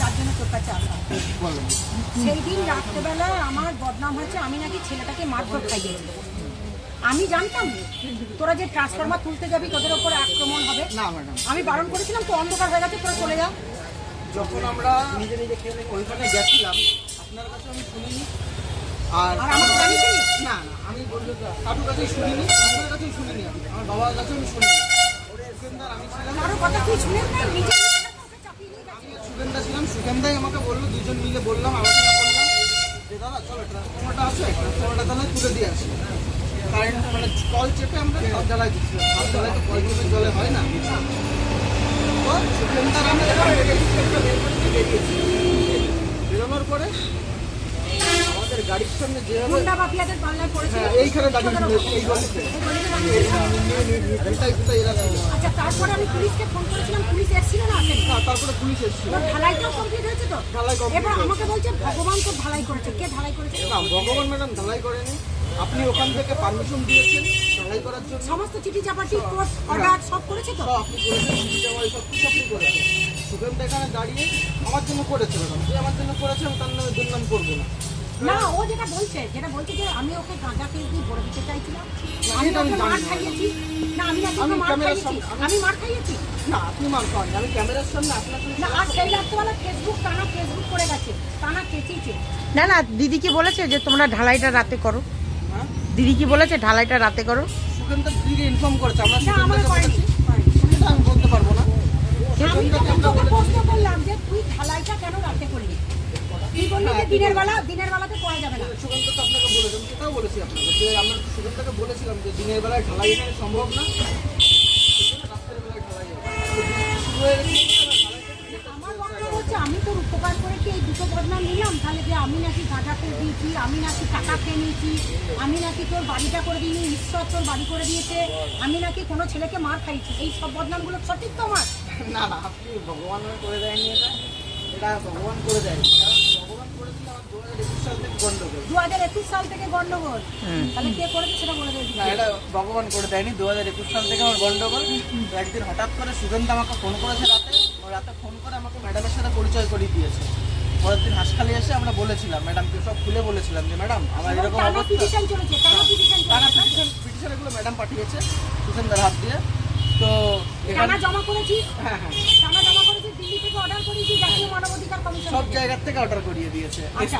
যার জন্য তোর কাছে আসা। সেই দিন রাত্রেবেলায় আমার বদনাম হয়েছে আমি নাকি ছেলেটাকে মারধর খাইয়েছি আমি জানতাম তোরা যে ট্রান্সফরমার তুলতে যাবি তোদের ওপর আক্রমণ হবে। না ম্যাডাম। আমি বারণ করেছিলাম তো অন্ধকার হয়ে গেছে তোরা চলে যা যখন আমরা ওইখানে গেছিলাম আপনার কাছে আমি শুনিনি। আর? না? না আমি বলতে কারোর কাছেই শুনিনি আপনার কাছেই শুনিনি আমি। আমার বাবার কাছেও আমি শুনিনি। সুগেন্দার আমি ছিলাম। কারও কথা তুই শুনেন না নিজে আর ছিলাম। সুগেন্দাই আমাকে বলল দুজন মিলে বললাম, আলোচনা করলাম যে, দাদা, চলো ট্রান্সফর্মারটা আছে ট্রান্সফর্মারটা তাহলে তুলে দিয়ে আসি। কারেন্ট মানে কল চেপে আমরা সব জ্বালাই দিচ্ছিলাম সব চেপে জলে হয় না। তো সুগেন্দার আমি এবার বেরিয়েছি, বের করে দিয়ে বেরিয়েছি বেরোনোর পরে আমাদের গাড়ির সামনে যেভাবে গুন্ডা মাফিয়াদের পাল্লায় পড়েছে। হ্যাঁ, এইখানে দাঁড়িয়ে এই গলিতে। আচ্ছা তারপরে আমি পুলিশকে ফোন করেছিলাম পুলিশ এসেছিল না আসেনি তারপরে পুলিশ এসেছিল। তোর ঢালাইটাও কমপ্লিট হয়েছে তো? ঢালাই এবার আমাকে বলছে ভগবান তো ঢালাই করেছে। কে ঢালাই করেছে? না ভগবান ম্যাডাম ঢালাই করেনি। আপনি ওখান থেকে পারমিশন দিয়েছেন ঢালাই করার জন্য। সমস্ত চিঠি চাপাটি কোর্ট অর্ডার সব করেছে তো? আপনি করেছেন সব কিছু আপনি করেছেন। এখানে দাঁড়িয়ে আমার জন্য করেছে ম্যাডাম। যে আমার জন্য করেছে আমি তার নামে দুর্নাম করব না। না ও যেটা বলছে যেটা বলছে যে আমি ওকে গাঁজা খেয়ে দিয়ে ভরে দিতে চাইছিলাম। আমি ওকে মার না। খাইয়েছি। না আমি আমি মার খাইয়েছি। আমি মার খাইয়েছি। না আপনি মান পাননি আমি ক্যামেরার সামনে আপনাকে না আর সেই রাত্রেবেলা ফেসবুক টানা ফেসবুক করে গেছে। টানা চেঁচিয়েছে। না না দিদি কি বলেছে যে তোমরা ঢালাইটা রাতে করো? হ্যাঁ? দিদি কি বলেছে ঢালাইটা রাতে করো? সুগন্ধ দিদিকে ইনফর্ম করেছে আমরা বলেছি আমি বলতে পারব না। আমি তোকে প্রশ্ন করলাম যে তুই ঢালাইটা কেন রাতে করলি? তুই বললি যে দিনের বেলা দিনের বেলাতে করা যাবে না। তো আপনাকে সেটাও বলেছি আপনাকে যে আমরা সুগন্ধাকে বলেছিলাম যে দিনের বেলায় ঢালাই এখানে সম্ভব না। রাত্রের বেলায় ঢালাই শুরু হয়ে হচ্ছে আমি তোর উপকার করে কি এই দুটো বদনাম নিলাম? তাহলে যে আমি নাকি গাঁজা খেয়ে দিয়েছি আমি নাকি টাকা খেয়ে নিয়েছি আমি নাকি তোর বাড়িটা করে দিইনি ঈশ্বর তোর বাড়ি করে দিয়েছে আমি নাকি কোনো ছেলেকে মার খাইছি এই সব বদনামগুলো সঠিক তো আমার? না না আপনি ভগবান করে দেয়নি এটা। এটা ভগবান করে দেয়নি। 2021 সাল থেকে গন্ডগোল। তাহলে ভগবান করে দেয়নি 2021 সাল থেকে আমার গন্ডগোল। একদিন হঠাৎ করে সুগন্ধ আমাকে ফোন করেছে রাতে রাতে ফোন করে আমাকে ম্যাডামের সাথে পরিচয় করিয়ে দিয়েছে। পরের দিন হাসখালি এসে আমরা বলেছিলাম ম্যাডামকে সব খুলে বলেছিলাম যে ম্যাডাম আমার এরকম ম্যাডাম পাঠিয়েছে সুসেন্দার হাত দিয়ে। তো এখানে জমা করেছি। হ্যাঁ হ্যাঁ। অর্ডার করেছি জাতীয় মানবাধিকার কমিশন সব জায়গার থেকে অর্ডার করিয়ে দিয়েছে। আচ্ছা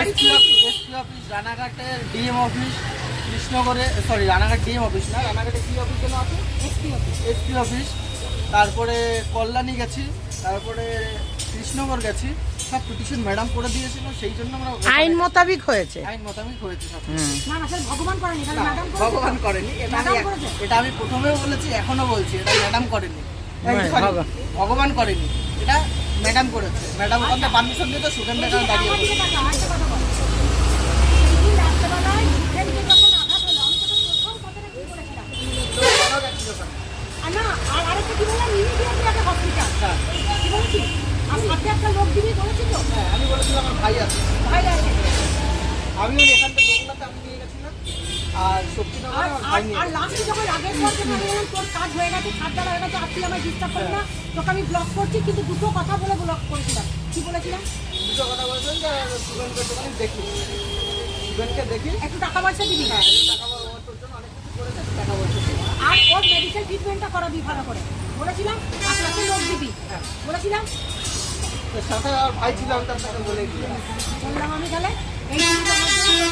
এসপি অফিস এসপি অফিস রানাঘাটের ডিএম অফিস কৃষ্ণগড়ে সরি রানাঘাট ডিএম অফিস না রানাঘাটে কি অফিস যেন আছে? এসপি অফিস এসপি অফিস তারপরে কল্যাণী গেছি তারপরে কৃষ্ণগড় গেছি সব পিটিশন ম্যাডাম করে দিয়েছিল সেই জন্য আমরা আইন মোতাবিক হয়েছে। আইন মোতাবেক হয়েছে সব না না স্যার ভগবান করেনি ম্যাডাম ভগবান করেনি এটা আমি এটা আমি প্রথমেও বলেছি এখনও বলছি এটা ম্যাডাম করেনি। ভগবান। ভগবান করেনি এটা ম্যাডাম করেছে ম্যাডাম ওখানে পারমিশন দাঁড়িয়ে আমি বলেছিলাম? তো গেছিল ওখানে? আর না, আর আরেকটা কি বললাম? immediately একটা। হ্যাঁ। কি বলেছি? আর সাথে একটা লোক দিবি বলেছি তো? হ্যাঁ, আমি বলেছিলাম আমার ভাই আছে ভাই আছে। আমিও এখান থেকে আমি আর শক্তিনগরে আর- আর- আর এ যখন আগের পর যখন তোর কাজ হয়ে গেছে, ঢালা হয়ে গেছে, আর তুই আমায় disturb করবি না, তোকে আমি ব্লক করছি কিন্তু দুটো কথা বলে ব্লক করেছিলাম কি বলেছিলাম? দুটো কথা বলেছেন যে সুগন্ধের দোকানে দেখি। সুগন্ধকে দেখি। একটু টাকা পয়সা দিবি? হ্যাঁ টাকা পয়সা তোর জন্য অনেক কিছু করেছে টাকা পয়সা আর ওর মেডিকেল ট্রিটমেন্টটা করাবি ভালো করে। বলেছিলাম আপনাকে লোক দিবি। হ্যাঁ। বলেছিলাম? তো সাথে আর ভাই ছিল আমি তার সাথে বলে বললাম আমি তাহলে এই জিনিসটা আমার জন্য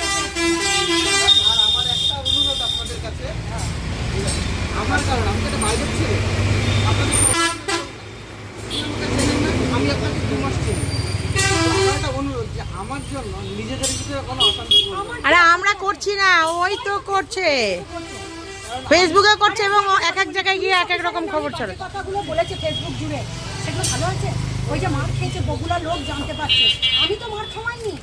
আর আমার একটা অনুরোধ আপনাদের কাছে ঠিক আছে? আমার কারণ আমি যেটা বাইরের ছেলে। আপনাদের আমি আপনাকে দু মাস চিনি। আরে আমরা করছি না ওই তো করছে। ফেসবুকে করছে এবং এক এক জায়গায় গিয়ে এক এক রকম খবর ছড়ে কথাগুলো বলেছে ফেসবুক জুড়ে। সেগুলো ভালো আছে? ওই যে মার খেয়েছে বগুলা লোক জানতে পারছে। আমি তো মার খাওয়াইনি।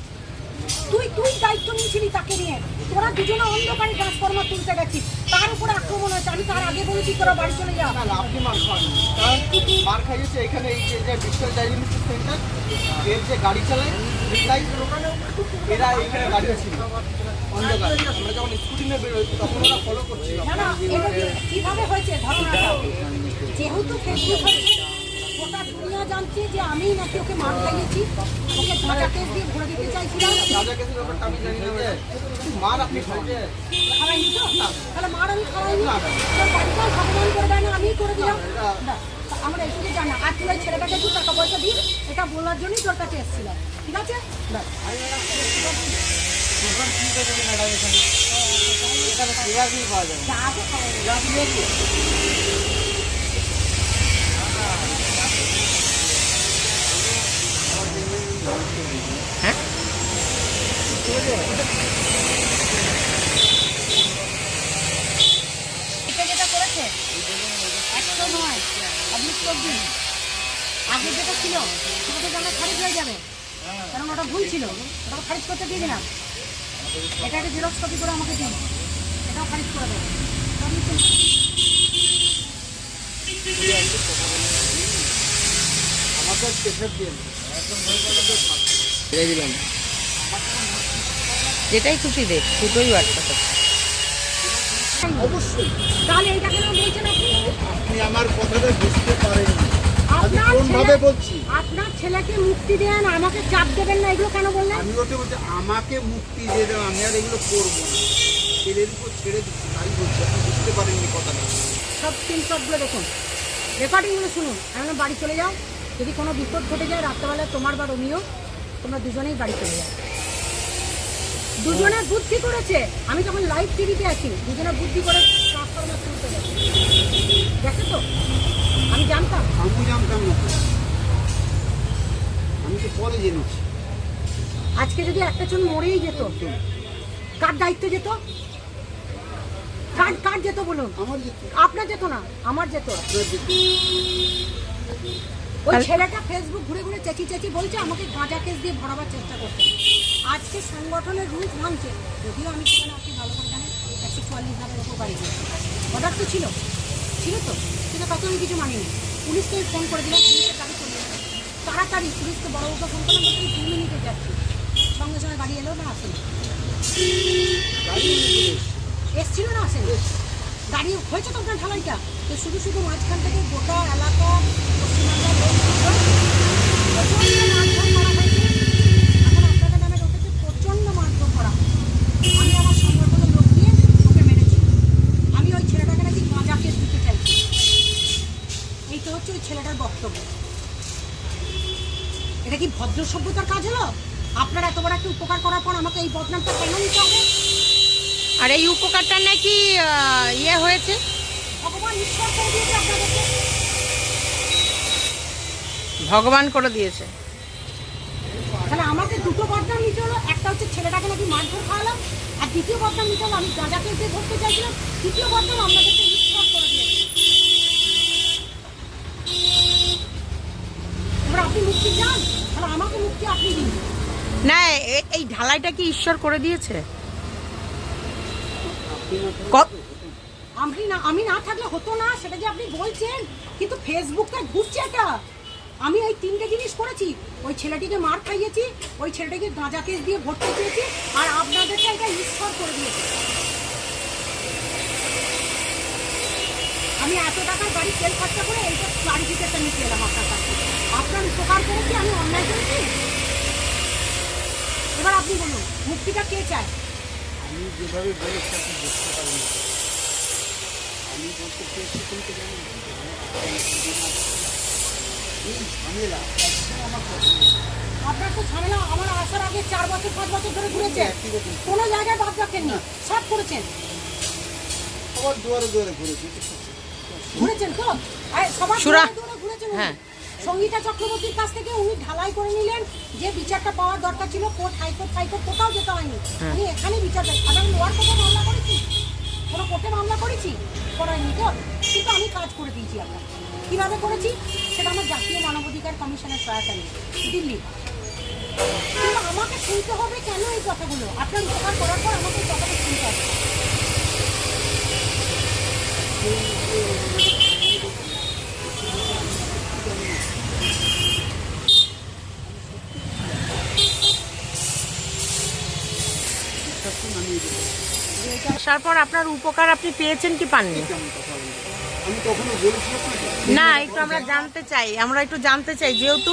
তুই তুই দায়িত্ব নিয়েছিলি তাকে নিয়ে। তোরা দুজনে অন্ধকারে ট্রান্সফরমার তুলতে গেছিস। তার উপরে আক্রমণ হয়েছে। আমি তার আগে বলেছি তোরা বাড়ি চলে যা। না না আপনি মার খাওয়ান কারণ মার খাইয়েছে এখানে এই যে সেন্টার এর যে গাড়ি চালায় এরা এখানে ছিল। অন্ধকার। আমরা যখন স্কুটি নিয়ে বেরোই তখন ওরা ফলো করছিল। না না কীভাবে হয়েছে? যেহেতু ফেসবুক হয়েছে গোটা দুনিয়া জানছে যে আমি নাকি ওকে মার খাইয়েছি ওকে ধাঁচা কেস দিয়ে ভরে দিতে চাইছিলাম। আমি মার আপনি খাওয়াইনি তো? তাহলে মার আমি খাওয়াইনি। বাড়িটাও ভগবান করে দেয় না আমিই করে দিলাম। আমরা এটুকু জানি আর তুই ওই ছেলেটাকে একটু টাকা পয়সা দিস এটা বলার জন্যই তোর কাছে এসেছিলাম ঠিক আছে? ব্যাস। যেটা করেছে একশো নয় পাবলিক চব্বিশ আগে যেটা ছিল সেটা তো জানা খারিজ হয়ে যাবে কারণ ওটা ভুল ছিল ওটা খারিজ করতে দিয়ে দিলাম এটাকে জেরক্স কপি করে আমাকে দিন। এটাও খারিজ করে দেবো পাবলিক আমাকে প্রেশার দিয়ে ছেড়ে দিলাম যেটাই খুশি দে দুটোই হোয়াটসঅ্যাপ অবশ্যই। তাহলে এইটা কেন বলছেন আপনি? আমার কথাটা বুঝতে আপনার বলছি? আপনার ছেলেকে মুক্তি দেন আমাকে চাপ দেবেন না এগুলো কেন বললেন? আমি ওকে বলছি আমাকে মুক্তি দিয়ে দেবো আমি আর এগুলো করব না। ছেলের উপর ছেড়ে দিচ্ছি তাই বলছি আপনি বুঝতে পারেননি কথাটা। সব স্ক্রিনশটগুলো দেখুন। রেকর্ডিংগুলো শুনুন। এখন বাড়ি চলে যাও। যদি কোনো বিপদ ঘটে যায় রাত্রেবেলা তোমার বা রমিও তোমরা দুজনেই বাড়ি চলে যাও। দুজনে বুদ্ধি করেছে। আমি যখন লাইভ টিভিতে আছি দুজনে বুদ্ধি করে ট্রান্সফরমার দেখে তো আমি জানতাম। আমি জানতাম না। আমি তো পরে জেনেছি। আজকে যদি একটা জন মরেই যেত কার দায়িত্ব যেত? কার কার যেত বলুন? আমার যে আপনার যেত না আমার যেত। ওই ছেলেটা ফেসবুক ঘুরে ঘুরে চেঁচি চেঁচি বলছে আমাকে গাঁজা কেস দিয়ে ভরাবার চেষ্টা করছে। আজকে সংগঠনের রুলস ভাঙছে। যদিও আমি সেখানে আপনি ভালো করে জানেন একশো চুয়াল্লিশ ধাপের ওপর বাড়ি অর্ডার তো ছিল। ছিল তো কিন্তু তত আমি কিছু মানিনি। পুলিশকে ফোন করে দিলাম পুলিশের গাড়ি চলে তাড়াতাড়ি পুলিশকে বড় বড় ফোন করলাম বলছি, দু মিনিটে যাচ্ছি। সঙ্গে সঙ্গে গাড়ি এলো না আসেনি। এসছিল না আসেনি? গাড়ি হয়েছে তো আপনার ঢালাইটা? তো শুধু শুধু মাঝখান থেকে গোটা এলাকা পশ্চিমবাংলার লোক প্রচণ্ড মারধর করা হয়েছে এখন আপনাদের নামে ওকে প্রচণ্ড মারধর করা হয়। আমি আমার সংগঠনের লোক দিয়ে ওকে মেরেছি। আমি ওই ছেলেটাকে নাকি গাঁজা কেস দিতে চাইছি। এই তো হচ্ছে ওই ছেলেটার বক্তব্য। এটা কি ভদ্র সভ্যতার কাজ হলো? আপনার এত বড় একটা উপকার করার পর আমাকে এই বদনামটা কেন নিতে হবে? আর এই উপকারটা নাকি ইয়ে হয়েছে? ভগবান ঈশ্বর করে দিয়েছে আপনাদেরকে। ভগবান করে দিয়েছে। তাহলে দুটো বদনাম নিতে হলো একটা হচ্ছে ছেলেটাকে নাকি মারধর খাওয়ালাম আর দ্বিতীয় বদনাম নিতে আমি গাঁজাকে যে ধরতে চাইছিলাম তৃতীয় বদনাম আপনাদেরকে ঈশ্বর করে দিয়েছে। এবার আপনি মুক্তি চান? তাহলে আমাকে মুক্তি আপনি দিন। না এই ঢালাইটা কি ঈশ্বর করে দিয়েছে? আপনি না আমি না থাকলে হতো না সেটা যে আপনি বলছেন কিন্তু ফেসবুকটা ঘুরছে এটা। আমি এই তিনটে জিনিস করেছি। ওই ছেলেটিকে মার খাইয়েছি, ওই ছেলেটিকে গাঁজা কেস দিয়ে ভর্তি চেয়েছি আর আপনাদেরকে এটা ঈশ্বর করে দিয়েছি। আমি এত টাকার বাড়ি তেল খরচা করে এইটা ক্লারিফিকেশন নিতে এলাম আপনার কাছে আপনার উপকার করেছি, আমি অন্যায় করেছি? এবার আপনি বলুন, মুক্তিটা কে চায়? আমি যেভাবে বলেছি, আপনি বুঝতে পারেন আমি বলতে চেয়েছি কিন্তু এই ঝামেলা একদম আমার পছন্দ না। আপনার তো ঝামেলা আমার আসার আগে চার বছর পাঁচ বছর ধরে রকম। কোনো জায়গায় বাদ রাখেননি। সব করেছেন। সবার দুয়ারে দুয়ারে ঘুরেছি ঘুরেছেন তো? আর সবার সুরা- দুয়ারে দুয়ারে ঘুরেছেন উনি। হ্যাঁ। সঙ্গীতা চক্রবর্তীর কাছ থেকে উনি ঢালাই করে নিলেন যে বিচারটা পাওয়ার দরকার ছিল কোর্ট হাইকোর্ট হাইকোর্ট কোথাও যেতে হয়নি। হ্যাঁ। উনি এখানেই বিচার আমি লোয়ার কোর্টে মামলা করেছি? কোনো কোর্টে মামলা করেছি? করাইনি তো? কিন্তু আমি কাজ করে দিয়েছি আপনার কীভাবে করেছি? সেটা আমার জাতীয় মানবাধিকার কমিশনের সহায়তা নিয়ে। দিল্লি। কিন্তু আমাকে শুনতে হবে কেন এই কথাগুলো? আপনার উপকার করার পর আমাকে এই কথাটা শুনতে হবে। আসার পর আপনার উপকার আপনি পেয়েছেন কি পাননি? না একটু আমরা জানতে চাই। আমরা একটু জানতে চাই যেহেতু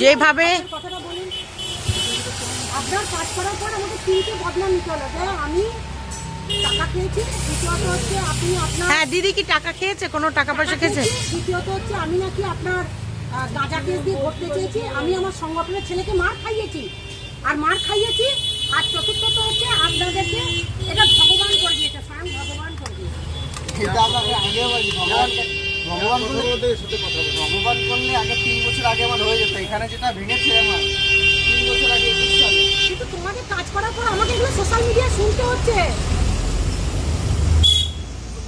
যেভাবে আপনার কথাটা বলুন। আপনার কাজ করার পর আমাকে তিনটে বদনাম নিতে হলো। যে আমি টাকা খেয়েছি দ্বিতীয়ত হচ্ছে আপনি আপনার হ্যাঁ দিদি কি টাকা খেয়েছে? কোনো টাকা পয়সা খেয়েছে? দ্বিতীয়ত হচ্ছে আমি নাকি আপনার আহ, গাঁজা কেস দিয়ে ধরতে চেয়েছি। আমি আমার সংগঠনের ছেলেকে মার খাইয়েছি। আর মার খাইয়েছি আর চতুর্থত হচ্ছে আপনাদেরকে এটা ভগবান করে দিয়েছে স্বয়ং ভগবান করে দিয়েছে এটা আমাকে আগে বলি ভগবান করলে আগে তিন বছর আগে আমার হয়ে যেত এখানে যেটা ভেঙেছে আমার তিন বছর আগে একুশ সালে। কিন্তু তোমাকে কাজ করার পর আমাকে এগুলো সোশ্যাল মিডিয়ায় শুনতে হচ্ছে।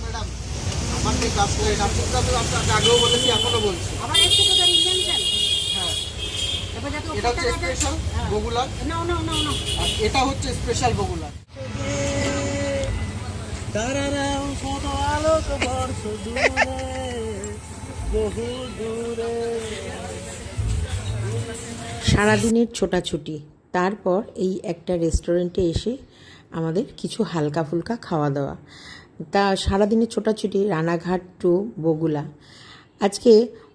ম্যাডাম আমার যে কাজ করে এটা আমি তো আপনাকে আগেও বলেছি এখনও বলছি। আবার একটু তো ইনভেনশন হ্যাঁ। এবার যাতে এটা হচ্ছে স্পেশাল বগুলা। না না না না। এটা হচ্ছে স্পেশাল বগুলা। সারাদিনের ছোটাছুটি। তারপর এই একটা রেস্টুরেন্টে এসে আমাদের কিছু হালকা ফুলকা খাওয়া দাওয়া তা সারাদিনের ছোটাছুটি, রানাঘাট টু বগুলা। আজকে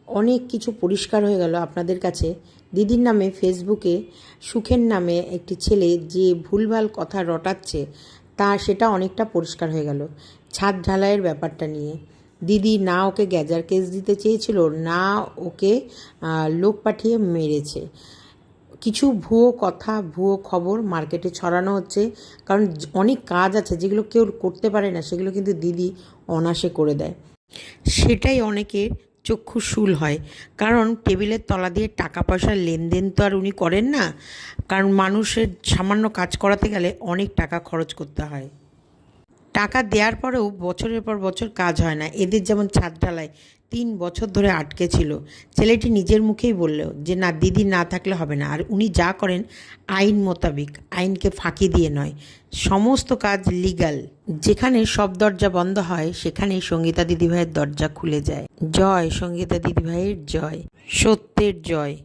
অনেক কিছু পরিষ্কার হয়ে গেল আপনাদের কাছে। দিদির নামে ফেসবুকে, সুখের নামে একটি ছেলে যে ভুলভাল কথা রটাচ্ছে তা সেটা অনেকটা পরিষ্কার হয়ে গেল। ছাদ ঢালাইয়ের ব্যাপারটা নিয়ে। দিদি না ওকে গ্যাজার কেস দিতে চেয়েছিল, না ওকে লোক পাঠিয়ে মেরেছে। কিছু ভুয়ো কথা, ভুয়ো খবর মার্কেটে ছড়ানো হচ্ছে। কারণ অনেক কাজ আছে যেগুলো কেউ করতে পারে না, সেগুলো কিন্তু দিদি অনাসে করে দেয়। সেটাই অনেকের চক্ষু শুল হয়। কারণ টেবিলের তলা দিয়ে টাকা পয়সার লেনদেন তো আর উনি করেন না। কারণ মানুষের সামান্য কাজ করাতে গেলে অনেক টাকা খরচ করতে হয়। টাকা দেওয়ার পরেও বছরের পর বছর কাজ হয় না। এদের যেমন ছাদ ঢালায় তিন বছর ধরে আটকে ছিল। ছেলেটি নিজের মুখেই বলল যে, না, দিদি না থাকলে হবে না। আর উনি যা করেন, আইন মোতাবিক, আইনকে ফাঁকি দিয়ে নয়। সমস্ত কাজ লিগাল। যেখানে সব দরজা বন্ধ হয়, সেখানেই সঙ্গীতা দিদিভাইয়ের দরজা খুলে যায়। জয়, সঙ্গীতা দিদিভাইয়ের জয়। সত্যের জয়।